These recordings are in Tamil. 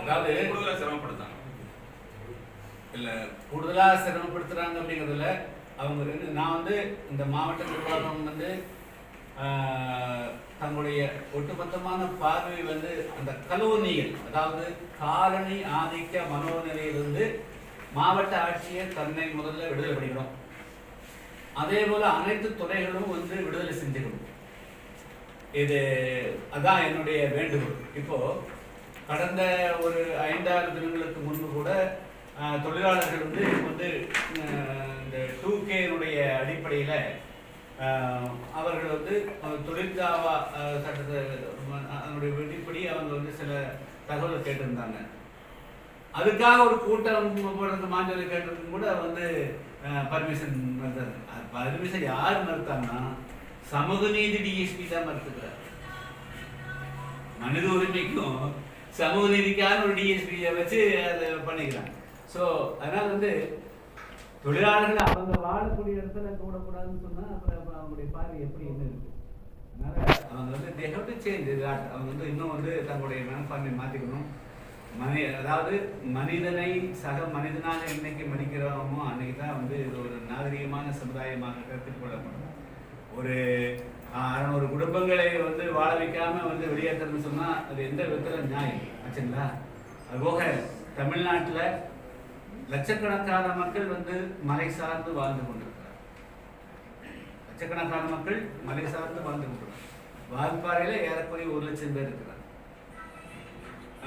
அதாவது கூடுதலா சிரமப்படுத்தாங்க. இல்ல கூடுதலா சிரமப்படுத்துறாங்க அப்படிங்கிறதுல அவங்க ரெண்டு நான் வந்து இந்த மாவட்ட நிர்வாகம் வந்து தங்களுடைய ஒட்டுமொத்தமான பார்வை வந்து அந்த கலோனியல் அதாவது காலனி ஆதிக்க மனோநிலையிலிருந்து மாவட்ட ஆட்சியர் தன்னை முதல்ல விடுதலை பண்ணிக்கணும். அதே போல அனைத்து துறைகளும் வந்து விடுதலை செஞ்சுக்கணும். இது அதான் என்னுடைய வேண்டுகோள். இப்போ கடந்த ஒரு ஐந்தாறு தினங்களுக்கு முன்பு கூட தொழிலாளர்கள் வந்து வந்து இந்த டூ கேனுடைய அடிப்படையில் அவர்கள் வந்து தொழிற்காவா தொழிற்சாவா சட்டத்தை அதனுடைய விதிப்படி அவங்க வந்து சில தகவலை கேட்டிருந்தாங்க. அதுக்காக ஒரு கூட்டம் போடுறது மாஞ்சோலை கேட்டதுக்கு கூட வந்து பர்மிஷன் மறுத்தாங்க பர்மிஷன் யார் மறுத்தாங்கன்னா சமூக நீதி டிஎஸ்பி தான் மறுத்துக்கிறார். மனித உரிமைக்கும் சமூக நீதிக்கான ஒரு டிஎஸ்பியை வச்சு அதை பண்ணிக்கிறாங்க. ஸோ அதனால் வந்து தொழிலாளர்கள் அவங்க வாழக்கூடிய இடத்துல கூடக்கூடாதுன்னு சொன்னால் அப்புறம் அவங்களுடைய பார்வை எப்படி என்ன இருக்கு? அதனால் அவங்க வந்து they have to change that அவங்க வந்து இன்னும் வந்து தங்களுடைய மனப்பான்மை மாற்றிக்கணும் மனி அதாவது மனிதனை சக மனிதனாக என்னைக்கு மதிக்கிறோமோ அன்னைக்கு தான் வந்து இது ஒரு நாகரிகமான சமுதாயமாக கருத்தில் முடியும் ஒரு அறநூறு குடும்பங்களை வந்து வாழ வைக்காம வந்து வெளியேற்றணும்னு சொன்னா அது எந்த விதத்துல நியாயம்? ஆச்சுங்களா? அதுபோக தமிழ்நாட்டுல லட்சக்கணக்கான மக்கள் வந்து மலை சார்ந்து வாழ்ந்து கொண்டிருக்கிறார். லட்சக்கணக்கான மக்கள் மலை சார்ந்து வாழ்ந்து கொண்டிருக்கிறார். வால்பாறையில ஏறக்குறைய ஒரு லட்சம் பேர் இருக்கிறார்.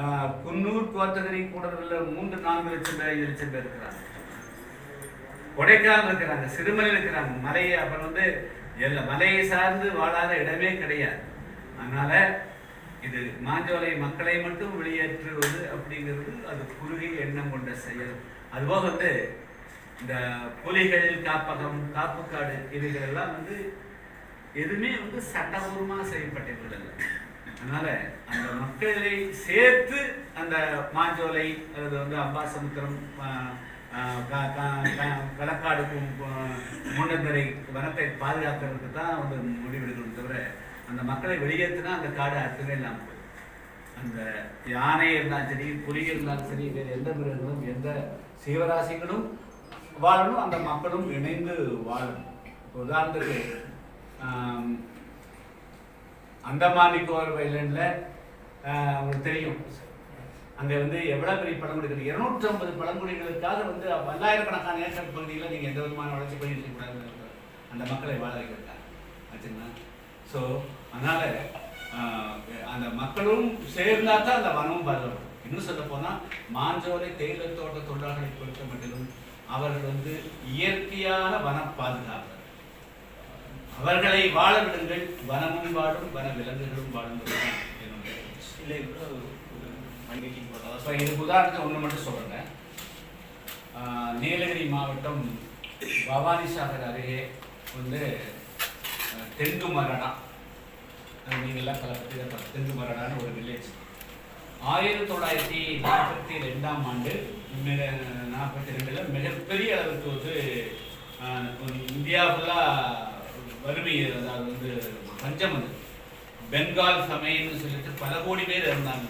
ஆஹ் குன்னூர் கோத்தகிரி கூடல மூன்று நான்கு லட்சம் பேர் ஐந்து லட்சம் பேர் இருக்கிறாங்க. கொடைக்கானல் இருக்கிறாங்க சிறுமலை இருக்கிறாங்க மலையை. அப்புறம் வந்து எல்லா மலையை சார்ந்து வாழாத இடமே கிடையாது. அதனால இது மாஞ்சோலை மக்களை மட்டும் வெளியேற்றுவது அப்படிங்கிறது அது குறுகிய எண்ணம் கொண்ட செயல். அதுபோக வந்து இந்த புலிகள் காப்பகம் காப்புக்காடு இதுகளெல்லாம் வந்து எதுவுமே வந்து சட்டபூர்வமாக செய்யப்பட்டிருக்கிறது அதனால அந்த மக்களை சேர்த்து அந்த மாஞ்சோலை அல்லது வந்து அம்பாசமுத்திரம் களக்காடுக்கும் முன்னந்தரை வனத்தை பாதுகாக்கிறதுக்கு தான் வந்து முடிவெடுக்கணும் தவிர அந்த மக்களை வெளியேற்றினா அந்த காடு அர்த்தமே இல்லாமல் போயிடும். அந்த யானை இருந்தாலும் சரி புலி இருந்தாலும் சரி வேறு எந்த மிருகங்களும் எந்த சீவராசிகளும் வாழணும் அந்த மக்களும் இணைந்து வாழணும் உதாரணத்துக்கு ஆம், அந்தமான் நிக்கோபார் ஐலண்டில் உங்களுக்கு தெரியும் அங்கே வந்து எவ்வளோ பெரிய பழங்குடிகள் இருக்குது இருநூற்றி ஐம்பது பழங்குடிகளுக்காக வந்து பல்லாயிரக்கணக்கான ஏக்கர் பகுதியில் நீங்கள் எந்த விதமான வளர்ச்சி பயிர் இருக்கக்கூடாது அந்த மக்களை வாழ வைக்கிறாங்க ஆச்சுங்களா? ஸோ அதனால் அந்த மக்களும் சேர்ந்தா தான் அந்த வனமும் பாதுகாக்கும் இன்னும் சொல்ல போனால் மாஞ்சோலை தேயிலை தோட்ட தொழிலாளர்களை பொறுத்த மட்டும் அவர்கள் வந்து இயற்கையான வன பாதுகாப்பு. அவர்களை வாழ விடுங்கள். வனமும் வாழும் வன விலங்குகளும் வாழும் என்னுடைய இல்லை கூட ஒரு ஸோ இப்போ இதுக்கு உதாரணத்துக்கு ஒன்று மட்டும் சொல்கிறேங்க நீலகிரி மாவட்டம் பவானி சாகர் அருகே வந்து தெங்கு மரடா நீங்கள்லாம் பல பற்றி தான் தெங்கு மரடான்னு ஒரு வில்லேஜ் ஆயிரத்தி தொள்ளாயிரத்தி நாற்பத்தி ரெண்டாம் ஆண்டு மிக நாற்பத்தி ரெண்டில் மிகப்பெரிய அளவுக்கு வந்து அஹ், இந்தியா ஃபுல்லாக வறுமை அதாவது வந்து பஞ்சம் வந்து பெங்கால் சமையல்னு சொல்லிட்டு பல கோடி பேர் இருந்தாங்க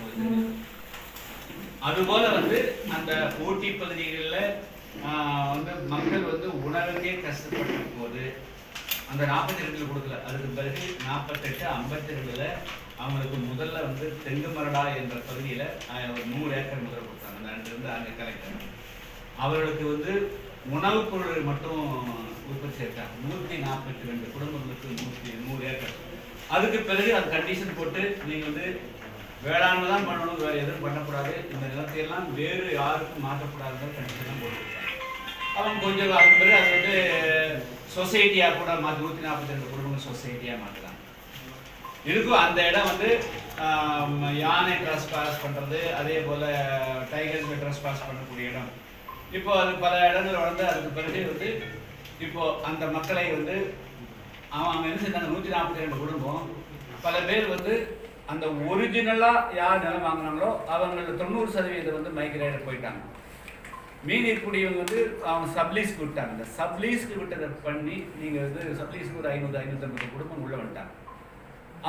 அதுபோல வந்து அந்த ஊட்டி பகுதிகளில் வந்து மக்கள் வந்து உணவுக்கே கஷ்டப்பட்ட போது அந்த நாற்பத்தி ரெண்டுல கொடுக்கல. அதுக்கு பிறகு நாற்பத்தெட்டு ஐம்பத்தி ரெண்டுல அவங்களுக்கு முதல்ல வந்து தெங்கு மரடா என்ற பகுதியில் ஒரு நூறு ஏக்கர் முதல்ல கொடுத்தாங்க. அந்த அங்கிருந்து அங்கே கலெக்டர். அவர்களுக்கு வந்து உணவுப் பொருள் மட்டும் உற்பத்தி செய்தாங்க நூற்றி நாற்பத்தி ரெண்டு குடும்பங்களுக்கு நூற்றி நூறு ஏக்கர். அதுக்கு பிறகு அது கண்டிஷன் போட்டு நீங்கள் வந்து வேளாண்மை தான் பண்ணணும் வேறு எதுவும் பண்ணக்கூடாது. இந்த நிலத்தையெல்லாம் வேறு யாருக்கும் மாற்றக்கூடாதுன்னு தெரிஞ்சு தான் கொடுத்தாங்க. அவங்க கொஞ்சம் அதுக்கு பிறகு அது வந்து சொசைட்டியாக கூட மாற்றி நூற்றி நாற்பத்தி ரெண்டு குடும்பங்கள் சொசைட்டியாக மாற்றுறாங்க இருக்கும் அந்த இடம் வந்து யானை ட்ரெஸ் பாஸ் பண்ணுறது அதே போல் டைகர்ஸ் ட்ரெஸ் பாஸ் பண்ணக்கூடிய இடம். இப்போ அது பல இடங்கள் வந்து அதுக்கு பிறகு வந்து இப்போ அந்த மக்களை வந்து அவன் அவங்க என்ன செஞ்சாங்க நூற்றி நாற்பத்தி ரெண்டு குடும்பம் பல பேர் வந்து அந்த ஒரிஜினலாக யார் நிலம் வாங்கினாங்களோ அவங்கள தொண்ணூறு சதவீதம் வந்து மைக்ரேட் போயிட்டாங்க. மீன் இருக்கக்கூடியவங்க வந்து அவங்க சப்லீஸ்க்கு விட்டாங்க. இந்த சப்லீஸ்க்கு விட்டதை பண்ணி நீங்கள் வந்து சப்லீஸ்க்கு ஒரு ஐநூறு ஐநூற்றம்பது குடும்பம் உள்ள வந்துட்டாங்க.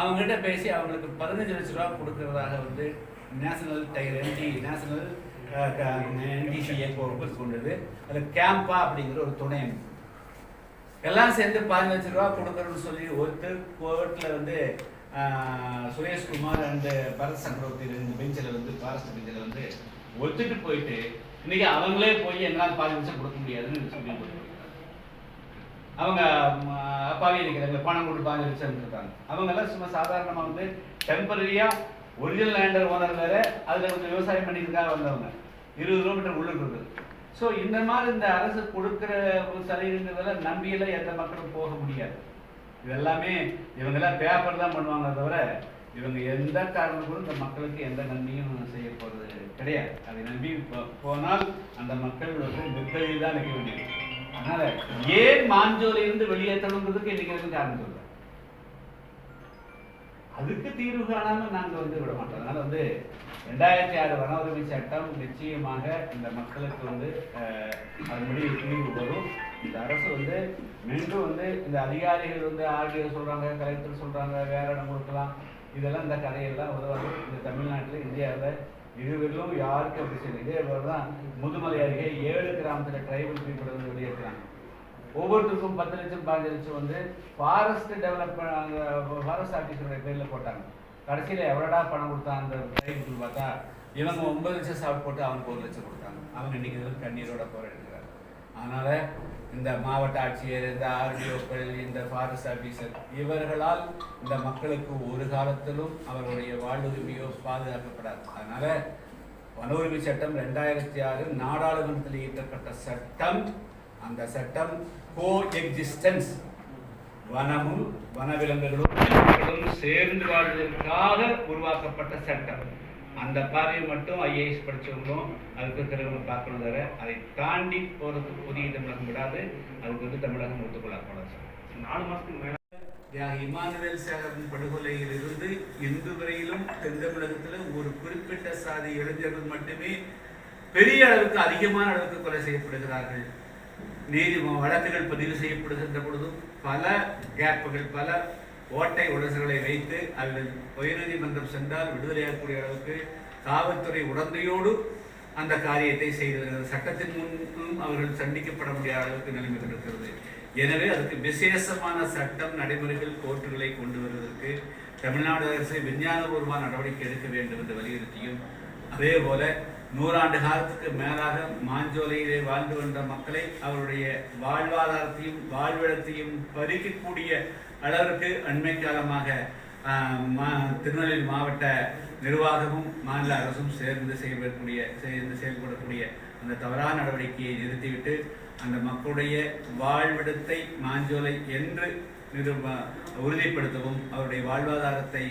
அவங்ககிட்ட பேசி அவங்களுக்கு பதினஞ்சு லட்ச ரூபா கொடுக்கறதாக வந்து நேஷனல் டைர் என்டி நேஷனல் என்டிசிஏ கொண்டது. அது கேம்பா அப்படிங்கிற ஒரு துணை அமைப்பு. எல்லாம் சேர்ந்து பதினஞ்சு ரூபா கொடுக்குறோன்னு சொல்லி ஒருத்தர் கோர்ட்டில் வந்து சுரேஷ்குமார் அண்ட் பரத் சக்கரவர்த்தி ரெண்டு பெஞ்சில் வந்து ஃபாரஸ்ட் பெஞ்சில் வந்து ஒத்துட்டு போயிட்டு இன்னைக்கு அவங்களே போய் என்னால் பாதி நிமிஷம் கொடுக்க முடியாதுன்னு சொல்லி அவங்க அப்பாவே இருக்கிறாங்க பணம் கொடுத்து பாஞ்சு லட்சம் இருக்காங்க அவங்க எல்லாம் சும்மா சாதாரணமாக வந்து டெம்பரரியா ஒரிஜினல் லேண்டர் ஓனர் வேறு அதில் கொஞ்சம் விவசாயம் பண்ணிக்கிறதுக்காக வந்தவங்க. இருபது கிலோமீட்டர் உள்ளுக்கு இருக்குது. ஸோ இந்த மாதிரி இந்த அரசு கொடுக்குற ஒரு சலுகைன்றதெல்லாம் நம்பியெல்லாம் எந்த மக்களும் போக முடியாது. இதெல்லாமே இவங்கெல்லாம் பேப்பர் தான் பண்ணுவாங்க தவிர இவங்க எந்த காரணத்துக்கும் இந்த மக்களுக்கு எந்த நன்மையும் செய்ய போறது கிடையாது. அதை நம்பி போனால் அந்த மக்கள் வந்து நிர்கதியில் தான் நிற்க வேண்டியது. அதனால ஏன் மாஞ்சோலிருந்து வெளியேற்றணுங்கிறதுக்கு இன்னைக்கு வந்து காரணம் சொல்றேன் அதுக்கு தீர்வு காணாம நாங்க வந்து விட மாட்டோம். அதனால வந்து ரெண்டாயிரத்தி ஆறு வன உரிமை சட்டம் நிச்சயமாக இந்த மக்களுக்கு வந்து அஹ், அதன்படி தீர்வு வரும். இந்த அரசு வந்து மீண்டும் வந்து இந்த அதிகாரிகள் வந்து ஆர்டிஓ சொல்கிறாங்க கலெக்டர் சொல்கிறாங்க வேற இடம் கொடுக்கலாம். இதெல்லாம் இந்த கதையெல்லாம் உதவாது இந்த தமிழ்நாட்டில் இந்தியாவில் இதுவரையிலும் யாருக்கும் அப்படி செய்யல. இதே போல தான் முதுமலை அருகே ஏழு கிராமத்தில் ட்ரைபல் பீப்புள் வந்து வெளியேற்றாங்க. ஒவ்வொருத்தருக்கும் பத்து லட்சம் பாஞ்சு லட்சம் வந்து ஃபாரஸ்ட் டெவலப் ஃபாரஸ்ட் ஆஃபீஸருடைய பேரில் போட்டாங்க. கடைசியில் எவ்வளோடா பணம் கொடுத்தாங்க அந்த ட்ரைபுக்கு பார்த்தா இவங்க ஒன்பது லட்சம் சாப்பிட்டு போட்டு அவனுக்கு ஒரு லட்சம் கொடுத்தாங்க. அவங்க இன்னைக்கு கண்ணீரோட போராடுகிறார் அதனால் இந்த மாவட்ட ஆட்சியர் இந்த ஆர்டிஓக்கள் இந்த ஃபாரஸ்ட் ஆஃபீஸர் இவர்களால் இந்த மக்களுக்கு ஒரு காலத்திலும் அவர்களுடைய வாழ்வுரிமையோ பாதுகாக்கப்படாது. அதனால் வன உரிமை சட்டம் ரெண்டாயிரத்தி ஆறு நாடாளுமன்றத்தில் இயற்றப்பட்ட சட்டம் அந்த சட்டம் கோ எக்ஸிஸ்டன்ஸ் வனமும் வனவிலங்குகளும் சேர்ந்து வாழ்வதற்காக உருவாக்கப்பட்ட சட்டம். அந்த பார்வையை மட்டும் ஐஏஎஸ் படித்தவங்களும் அதுக்கு இருக்கிறவங்க பார்க்கணும் தவிர அதை தாண்டி போகிறதுக்கு புதிய தமிழகம் விடாது. அதுக்கு வந்து தமிழகம் ஒத்துக்கொள்ளக்கூடாது நாலு மாதத்துக்கு மேலே. தியாக இமானுவேல் சேகரன் படுகொலையில் இருந்து இன்று வரையிலும் தென் தமிழகத்தில் ஒரு குறிப்பிட்ட சாதி இளைஞர்கள் மட்டுமே பெரிய அளவுக்கு அதிகமான அளவுக்கு கொலை செய்யப்படுகிறார்கள். நீதி வழக்குகள் பதிவு செய்யப்படுகின்ற பொழுதும் பல கேப்புகள் பல ஓட்டை உடசுகளை வைத்து அல்லது உயர்நீதிமன்றம் சென்றால் விடுதலையாகக்கூடிய அளவுக்கு காவல்துறை உடந்தையோடு அந்த காரியத்தை செய்து வருகிறது. சட்டத்தின் முன்னும் அவர்கள் சந்திக்கப்பட முடியாத அளவுக்கு நிலைமை கொண்டிருக்கிறது எனவே அதுக்கு விசேஷமான சட்டம் நடைமுறைகள் கோர்ட்டுகளை கொண்டு வருவதற்கு தமிழ்நாடு அரசு விஞ்ஞானபூர்வமான நடவடிக்கை எடுக்க வேண்டும் என்று வலியுறுத்தியும் அதே போல நூறாண்டு காலத்துக்கு மேலாக மாஞ்சோலையிலே வாழ்ந்து வந்த மக்களை அவருடைய வாழ்வாதாரத்தையும் வாழ்விடத்தையும் பறிக்கக்கூடிய அளவிற்கு அண்மை காலமாக மா- திருநெல்வேலி மாவட்ட நிர்வாகமும் மாநில அரசும் சேர்ந்து செயல்படக்கூடிய சேர்ந்து செயல்படக்கூடிய அந்த தவறான நடவடிக்கையை நிறுத்திவிட்டு அந்த மக்களுடைய வாழ்விடத்தை மாஞ்சோலை என்று நிருப உறுதிப்படுத்தவும் அவருடைய வாழ்வாதாரத்தை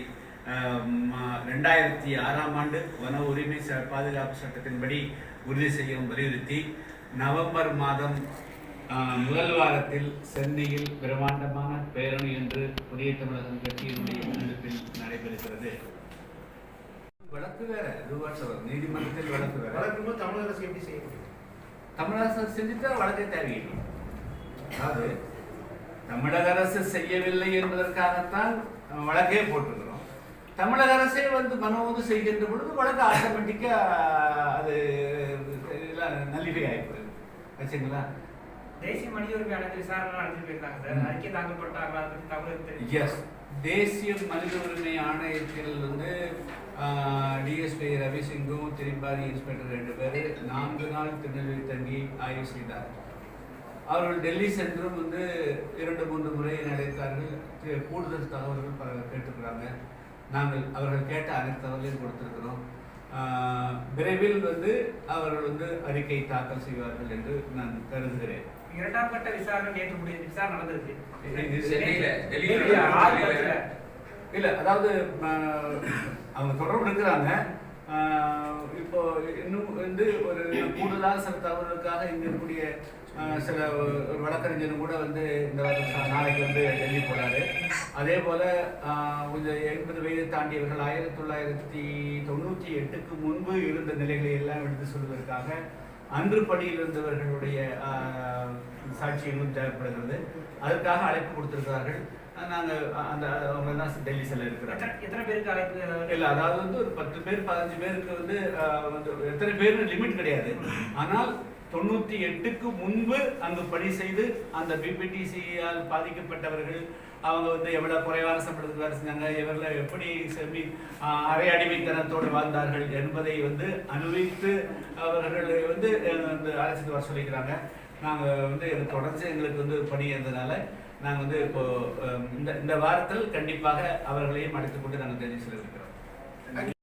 ரெண்டாயிரத்தி ஆறாம் ஆண்டு வன உரிமை ச- பாதுகாப்பு சட்டத்தின்படி உறுதி செய்யவும் வலியுறுத்தி நவம்பர் மாதம் ஆஹ், முதல் வாரத்தில் சென்னையில் பிரம்மாண்டமான பேரணி என்று புதிய தமிழகம் கட்சியினுடைய முன்னெடுப்பில் நடைபெறுகிறது. வழக்கு வேற வருஷம் நீதிமன்றத்தில் வழக்கு வேற. வழக்கும்போது தமிழக அரசு எப்படி செய்ய முடியும்? தமிழக அரசு செஞ்சுட்டா வழக்கே தேவையில்லை. அதாவது தமிழக அரசு செய்யவில்லை என்பதற்காகத்தான் வழக்கே போட்டிருக்கிறோம். தமிழக அரசே வந்து மனோது செய்கின்ற பொழுது வழக்கு ஆட்டோமேட்டிக்கா அது நல்லிஃபை ஆகிப்போகுது வச்சுங்களா தேசிய மனித உரிமை ஆணையத்தில் விசாரணை நடத்தி போயிருக்காங்க சார். அறிக்கை தாக்கல் பண்ணிட்டாங்களா? அதை தகவல் தெரியும் எஸ் தேசிய மனித உரிமை ஆணையத்தில் வந்து டிஎஸ்பி ரவிசிங்கும் திரிபாதி இன்ஸ்பெக்டர் ரெண்டு பேர் நான்கு நாள் திருநெல்வேலி தங்கி ஆய்வு செய்தார். அவர்கள் டெல்லி சென்றும் வந்து இரண்டு மூன்று முறை நடத்தார்கள். தி- கூடுதல் தகவல்கள் கேட்டுக்கிறாங்க. நாங்கள் அவர்கள் கேட்ட அனைத்து தகவலையும் கொடுத்திருக்கிறோம். ஆஹ், விரைவில் வந்து அவர்கள் வந்து அறிக்கை தாக்கல் செய்வார்கள் என்று நான் கருதுகிறேன். இரண்டாம் கட்ட விசாரணை நேற்று முடிஞ்சு விசாரணை. பத்துல. இல்ல அதாவது ஆஹ், அவங்க தொடர்பு இருக்கிறாங்க ஆஹ், இப்போ இன்னும் வந்து ஒரு கூடுதலாக சில தகவல்களுக்காக இங்க இருக்கக்கூடிய சில ஒரு வழக்கறிஞரும் கூட வந்து இந்த நாளைக்கு வந்து டெல்லி போறாரு. அதே போல கொஞ்சம் எண்பது வயது தாண்டியவர்கள் ஆயிரத்தி தொள்ளாயிரத்தி தொண்ணூற்றி எட்டுக்கு முன்பு இருந்த நிலைகளை எல்லாம் எடுத்து சொல்வதற்காக அன்று பணியில் இருந்தவர்களுடைய ஆஹ், சாட்சியங்களும் தேவைப்படுகிறது. அதற்காக அழைப்பு கொடுத்திருக்கிறார்கள். நாங்கள் அந்த அவங்க தான் டெல்லி செல்ல இருக்கிறாங்க. எத்தனை- பேருக்கு அழைப்பு இல்ல அதாவது வந்து ஒரு பத்து பேர் பதினஞ்சு பேருக்கு வந்து வந்து எத்தனை பேர் லிமிட் கிடையாது. ஆனால் தொண்ணூற்றி எட்டுக்கு முன்பு அங்கு பணி செய்து அந்த பிபிடிசியால் பாதிக்கப்பட்டவர்கள் அவங்க வந்து எவ்வளோ குறைவான சம்பளத்துக்கு வேலை செஞ்சாங்க இவர்கள் எப்படி செமி அரை அடிமைத்தனத்தோடு வாழ்ந்தார்கள் என்பதை வந்து அனுபவித்து அவர்களை வந்து வந்து அழைச்சிட்டு வர சொல்லிக்கிறாங்க. நாங்கள் வந்து இது தொடர்ந்து எங்களுக்கு வந்து பணி இருந்ததுனால நாங்கள் வந்து இப்போ இந்த இந்த வாரத்தில் கண்டிப்பாக அவர்களையும் அழைத்துக் கொண்டு நாங்கள் தெரிவித்து செல்ல இருக்கிறோம்.